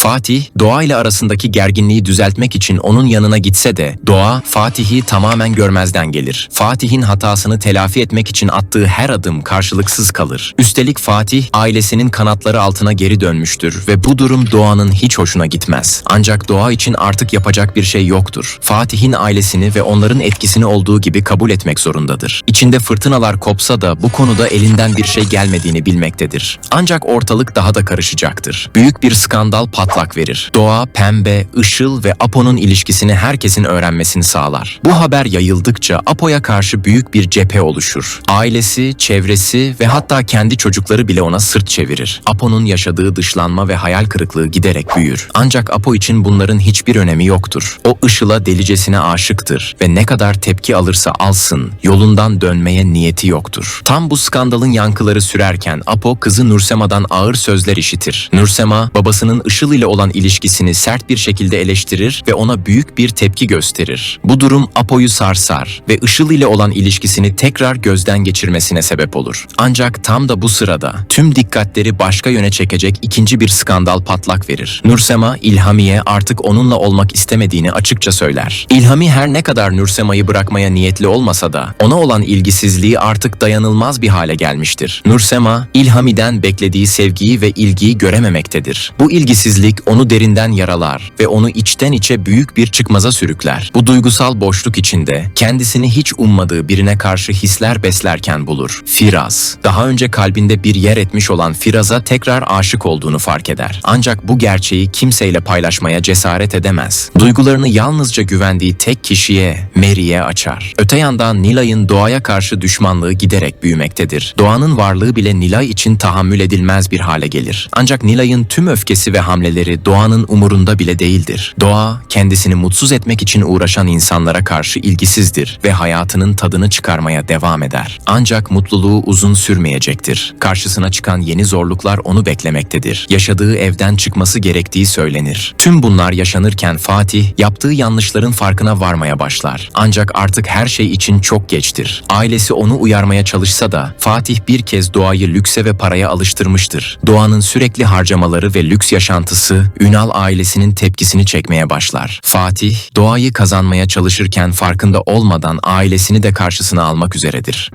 Fatih, Doğa ile arasındaki gerginliği düzeltmek için onun yanına gitse de Doğa, Fatih'i tamamen görmezden gelir. Fatih'in hatasını telafi etmek için attığı her adım karşılıksız kalır. Üstelik Fatih, ailesinin kanatları altına geri dönmüştür ve bu durum Doğa'nın hiç hoşuna gitmez. Ancak Doğa için artık yapacak bir şey yoktur. Fatih'in ailesini ve onların etkisini olduğu gibi kabul etmek zorundadır. İçinde fırtınalar kopsa da bu konuda elinden bir şey gelmediğini bilmektedir. Ancak ortalık daha da karışacaktır. Büyük bir skandal patlak verir. Doğa, Pembe, Işıl ve Apo'nun ilişkisini herkesin öğrenmesini sağlar. Bu haber yayıldıkça Apo'ya karşı büyük bir cephe oluşur. Ailesi, çevresi ve hatta kendi çocukları bile ona sırt çevirir. Apo'nun yaşadığı dışlanma ve hayal kırıklığı giderek büyür. Ancak Apo için bunların hiçbir önemi yoktur. O Işıl'a delicesine aşıktır ve ne kadar tepki alırsa alsın yolundan dönmeye niyeti yoktur. Tam bu skandalın yankıları sürerken Apo kızı Nursema'dan ağır sözler işitir. Nursema babasının Işıl ile olan ilişkisini sert bir şekilde eleştirir ve ona büyük bir tepki gösterir. Bu durum Apo'yu sarsar ve Işıl ile olan ilişkisini tekrar gözden geçirmesine sebep olur. Ancak tam da bu sırada tüm dikkatleri başka yöne çekecek ikinci bir skandal patlak verir. Nursema, İlhami'ye artık onunla olmak istemediğini açıkça söyler. İlhami her ne kadar Nursema'yı bırakmaya niyetli olmasa da ona olan ilgisizliği artık dayanılmaz bir hale gelmiştir. Nursema, İlhami'den beklediği sevgiyi ve ilgiyi görememektedir. Bu ilgisizlik onu derinden yaralar ve onu içten içe büyük bir çıkmaza sürükler. Bu duygusal boşluk içinde kendisini hiç ummadığı birine karşı hisler beslerken bulur. Firaz. Daha önce kalbinde bir yer etmiş olan Firaz'a tekrar aşık olduğunu fark eder. Ancak bu gerçeği kimseyle paylaşmaya cesaret edemez. Duygularını yalnızca güvendiği tek kişiye, Mary'e açar. Öte yandan Nilay'ın doğaya karşı düşmanlığı giderek büyümektedir. Doğanın varlığı bile Nilay için tahammül edilmez bir hale gelir. Ancak Nilay'ın tüm öfkesi ve hamleleri Doğan'ın umurunda bile değildir. Doğa, kendisini mutsuz etmek için uğraşan insanlara karşı ilgisizdir ve hayatının tadını çıkarmaya devam eder. Ancak mutluluğu uzun sürmeyecektir. Karşısına çıkan yeni zorluklar onu beklemektedir. Yaşadığı evden çıkması gerektiği söylenir. Tüm bunlar yaşanırken Fatih, yaptığı yanlışların farkına varmaya başlar. Ancak artık her şey için çok geçtir. Ailesi onu uyarmaya çalışsa da Fatih bir kez doğayı lükse ve paraya alıştırmıştır. Doğanın sürekli harcamaları ve lüks yaşantısı Ünal ailesinin tepkisini çekmeye başlar. Fatih, doğayı kazanmaya çalışırken farkında olmadan ailesini de karşısına almak üzeredir.